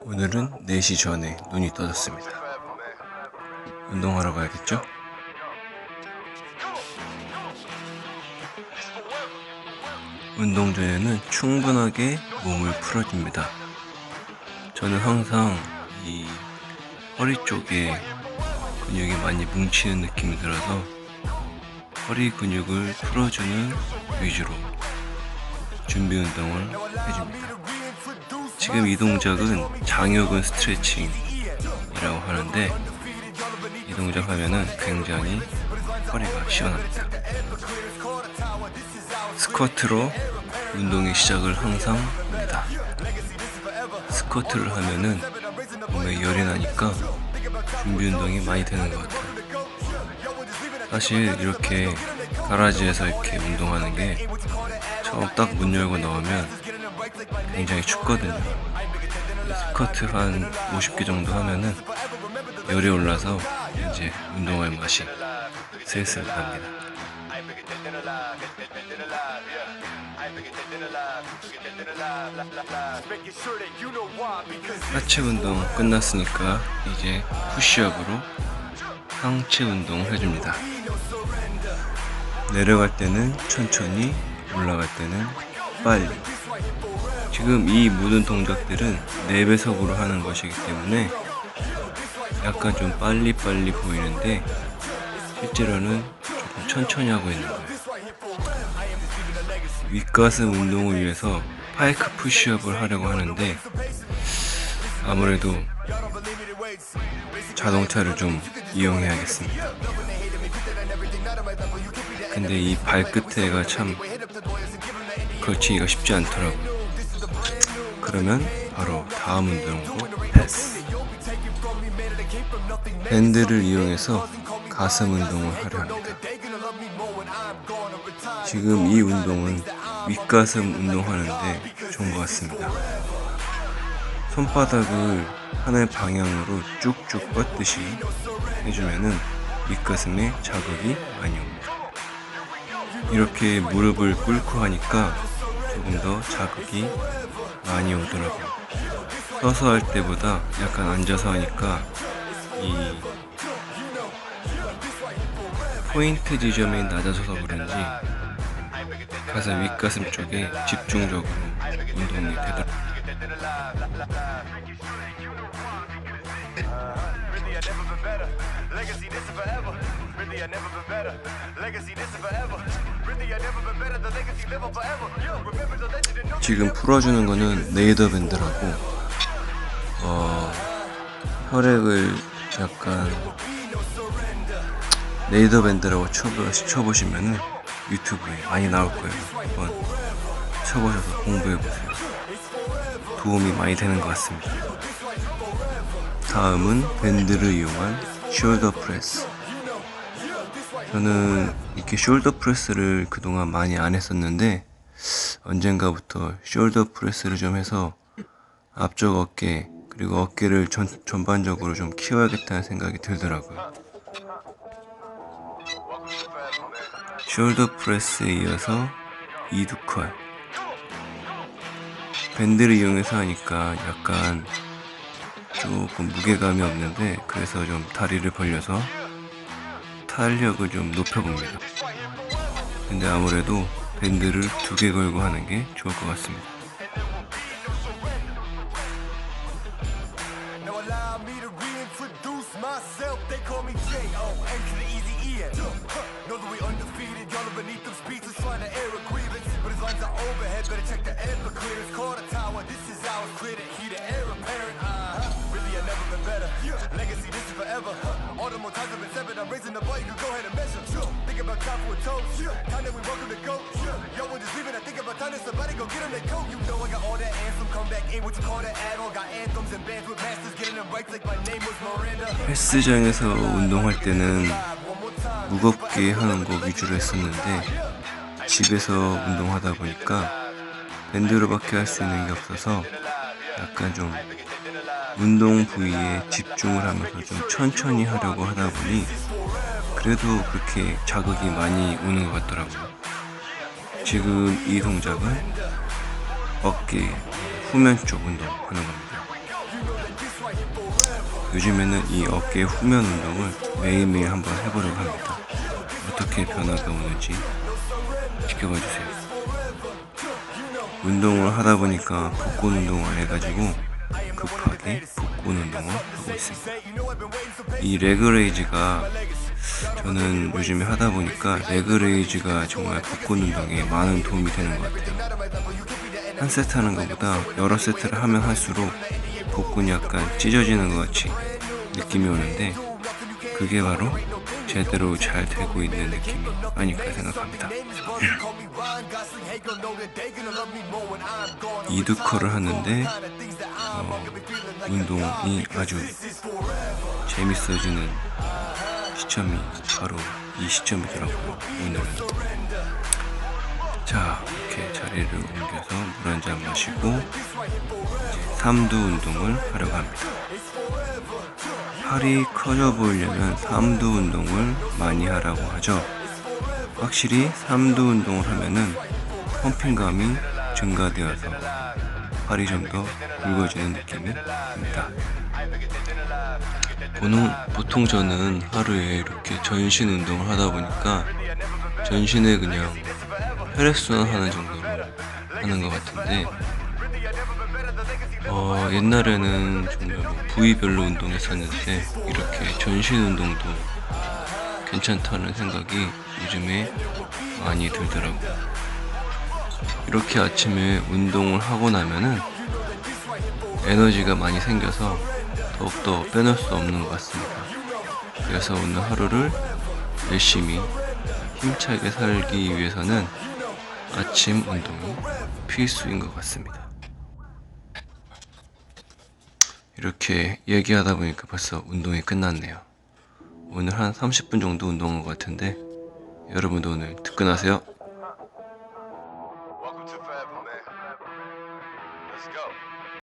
오늘은 4시 전에 눈이 떠졌습니다. 운동하러 가야겠죠? 운동 전에는 충분하게 몸을 풀어줍니다. 저는 항상 이 허리 쪽에 근육이 많이 뭉치는 느낌이 들어서 허리 근육을 풀어주는 위주로 준비 운동을 해줍니다. 지금 이 동작은 장요근 스트레칭이라고 하는데 이 동작 하면은 굉장히 허리가 시원합니다. 스쿼트로 운동의 시작을 항상 합니다. 스쿼트를 하면은 몸에 열이 나니까 준비 운동이 많이 되는 것 같아요. 사실 이렇게 가라지에서 이렇게 운동하는 게 처음 딱 문 열고 나오면 굉장히 춥거든요. 스쿼트 한 50개 정도 하면은 열이 올라서 이제 운동할 맛이 슬슬 납니다. 하체 운동 끝났으니까 이제 푸시업으로 상체 운동 해줍니다. 내려갈 때는 천천히, 올라갈 때는 빨리. 지금 이 모든 동작들은 4배속으로 하는 것이기 때문에 약간 좀 빨리빨리 보이는데 실제로는 조금 천천히 하고 있는 거예요. 윗가슴 운동을 위해서 파이크 푸시업을 하려고 하는데 아무래도 자동차를 좀 이용해야겠습니다. 근데 이 발끝에가 참 걸치기가 쉽지 않더라고요. 그러면 바로 다음 운동으로 패스. 밴드를 이용해서 가슴 운동을 하려 합니다. 지금 이 운동은 윗가슴 운동하는데 좋은 것 같습니다. 손바닥을 하늘 방향으로 쭉쭉 뻗듯이 해주면은 윗가슴에 자극이 많이 옵니다. 이렇게 무릎을 꿇고 하니까 자극이 많이 오더라고요. 서서 할 때보다 약간 앉아서 하니까 이 포인트 지점이 낮아져서 그런지 가슴 윗가슴 쪽에 집중적으로 운동이 되더라고요. 지금 풀어주는 거는 네이더 밴드라고 어, 혈액을 약간 네이더 밴드라고 쳐보, 쳐보시면은 유튜브에 많이 나올 거예요. 한번 쳐보셔서 공부해보세요. 도움이 많이 되는 것 같습니다. 다음은 밴드를 이용한 숄더 프레스. 저는 이렇게 숄더 프레스를 그동안 많이 안 했었는데 언젠가부터 숄더 프레스를 좀 해서 앞쪽 어깨 그리고 어깨를 전, 전반적으로 좀 키워야겠다는 생각이 들더라고요. 숄더 프레스에 이어서 이두컬 밴드를 이용해서 하니까 약간 조금 무게감이 없는데 그래서 좀 다리를 벌려서 탄력을 좀 높여봅니다. 근데 아무래도 밴드를 두 개 걸고 하는 게 좋을 것 같습니다. Uh-huh. Go get them their coat. You know I got all that anthem. Come back in. What you call that add-on. Got anthems and bands with masters. Getting them right like my name was Miranda. 헬스장에서 운동할 때는 무겁게 하는 거 위주로 했었는데 집에서 운동하다 보니까 밴드로밖에 할 수 있는 게 없어서 약간 좀 운동 부위에 집중을 하면서 좀 천천히 하려고 하다 보니 그래도 그렇게 자극이 많이 오는 것 같더라고요. 지금 이 동작은 어깨 후면 쪽 운동하는 겁니다. 요즘에는 이 어깨 후면 운동을 매일매일 한번 해보려고 합니다. 어떻게 변화가 오는지 지켜봐 주세요. 운동을 하다 보니까 복근 운동을 안 해가지고 급하게 복근 운동을 하고 있습니다. 이 레그레이즈가 저는 요즘에 하다 보니까 레그레이즈가 정말 복근 운동에 많은 도움이 되는 것 같아요. 한 세트 하는 것보다 여러 세트를 하면 할수록 복근이 약간 찢어지는 것 같이 느낌이 오는데 그게 바로 제대로 잘 되고 있는 느낌이 아닐까 생각합니다. 이두커를 하는데 어, 운동이 아주 재밌어지는 시점이 바로 이 시점이더라고요. 오늘은 자 이렇게 자리를 옮겨서 물 한 잔 마시고 삼두 운동을 하려고 합니다. 팔이 커져 보이려면 삼두 운동을 많이 하라고 하죠. 확실히 삼두 운동을 하면은 펌핑감이 증가되어서 팔이 좀 더 굵어지는 느낌이 듭니다. 보통, 보통 저는 하루에 이렇게 전신 운동을 하다 보니까 전신에 그냥 혈액순환 하는 정도로 하는 것 같은데 어, 옛날에는 정말 뭐 부위별로 운동했었는데 이렇게 전신 운동도 괜찮다는 생각이 요즘에 많이 들더라고요. 이렇게 아침에 운동을 하고 나면은 에너지가 많이 생겨서 더욱더 빼놓을 수 없는 것 같습니다. 그래서 오늘 하루를 열심히 힘차게 살기 위해서는 아침 운동이 필수인 것 같습니다. 이렇게 얘기하다 보니까 벌써 운동이 끝났네요. 오늘 한 30분 정도 운동한 것 같은데 여러분도 오늘 특근하세요.